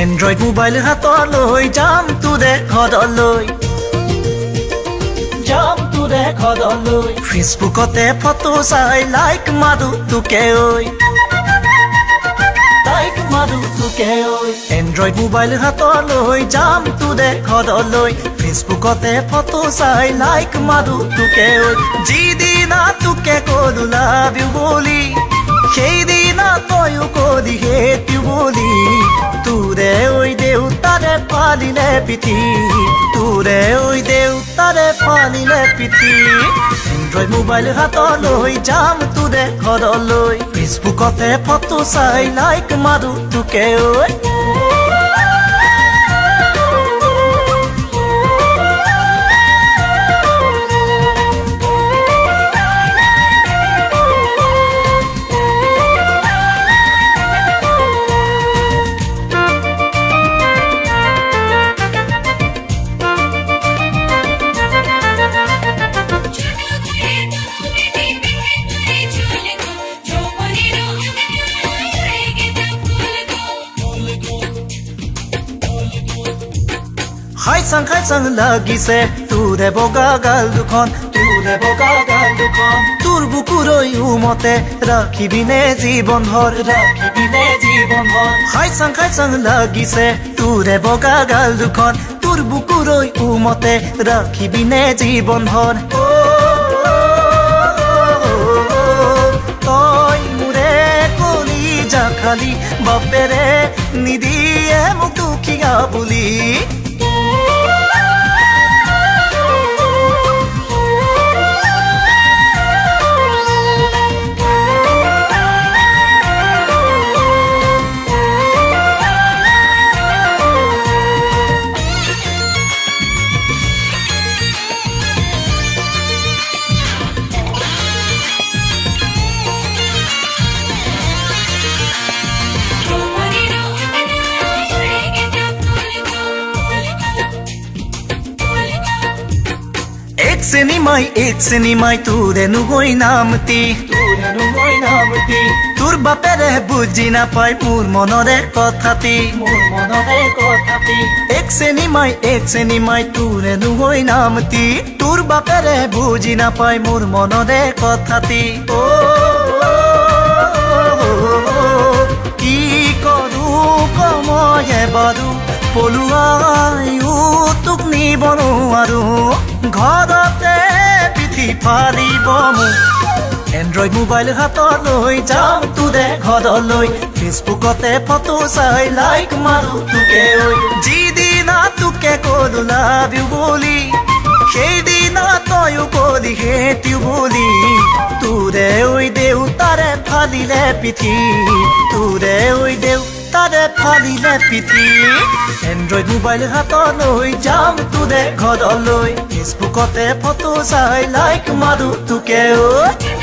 Android mobile হাতলৈ যাম তোৰে ঘৰলৈ যাম তোৰে ঘৰলৈ ফেচবুকতে ফটো চাই লাইক মাৰো তোকে ঐ লাইক মাৰো তোকে ঐ এণ্ড্ৰইড মোবাইল হাতলৈ যাম তোৰে ঘৰলৈ ফেচবুকতে ফটো চাই লাইক মাৰো তোকে ঐ যিদিনা তোকে কলো লাভ ইউ বুলি, সেইদিনা তয়ো কলি সেইটো বুলি। তোৰে ঐ পালিলে পিঠি তোৰে ঐ দেউতাৰে পালিলে পিঠি এণ্ড্ৰইড মোবাইল হাতলৈ যাম, তোৰে ঘৰলৈ। ফেচবুকতে ফটো চাই লাইক মাৰো তোকে ঐ। হাই চাং খাই চাং লাগিছে তোৰে বগা গাল দুখন তোৰে বগা গাল দুখন তোৰ বুকুৰৈ উমতে ৰাখিবিনে জীৱন ভৰ ৰাখিবিনে জীৱন ভৰ হাই চাং খাই চাং লাগিছে তোৰে বগা গাল দুখন তোৰ বুকুৰৈ উমতে ৰাখিবিনে জীৱন ভৰ খালি বাপেৰে নিদিয়ে মোক দুখীয়া বুলি এক চিনেমাই এক চিনেমাই তোৰে নুগৈ নামতি। তোৰে নুগৈ নামতি। তোৰ বাপেৰে বুজি নাপায় মোৰ মনৰে কথাটি মোৰ মনৰে কথাটি এক চিনেমাই এক চিনেমাই তোৰে নুগৈ নামতি। তোৰ বাপেৰে বুজি নাপায় মোৰ মনৰে কথাটি অ কি কৰো কময়ে বাৰু পলুৱাইও তোক নিব নোৱাৰো ঘৰতে পিঠি ফালিব মোক এণ্ড্ৰইড মোবাইল হাতলৈ যাম তোৰে ঘৰলৈ। ফেচবুকতে ফটো চাই লাইক মাৰো তোকে ঐ। যিদিনা তোকে কলো লাভ ইউ বুলি, সেইদিনা তয়ো কলি সেইটো বুলি। তোৰে ঐ দেউতাৰে ফালিলে পিঠি তোৰে ঐ দেউতাৰে ফালিলে পিঠি। এণ্ড্ৰইড মোবাইল হাতলৈ যাম তোৰে ঘৰলৈ। ফেচবুকতে ফটো চাই লাইক মাৰো তোকে ঐ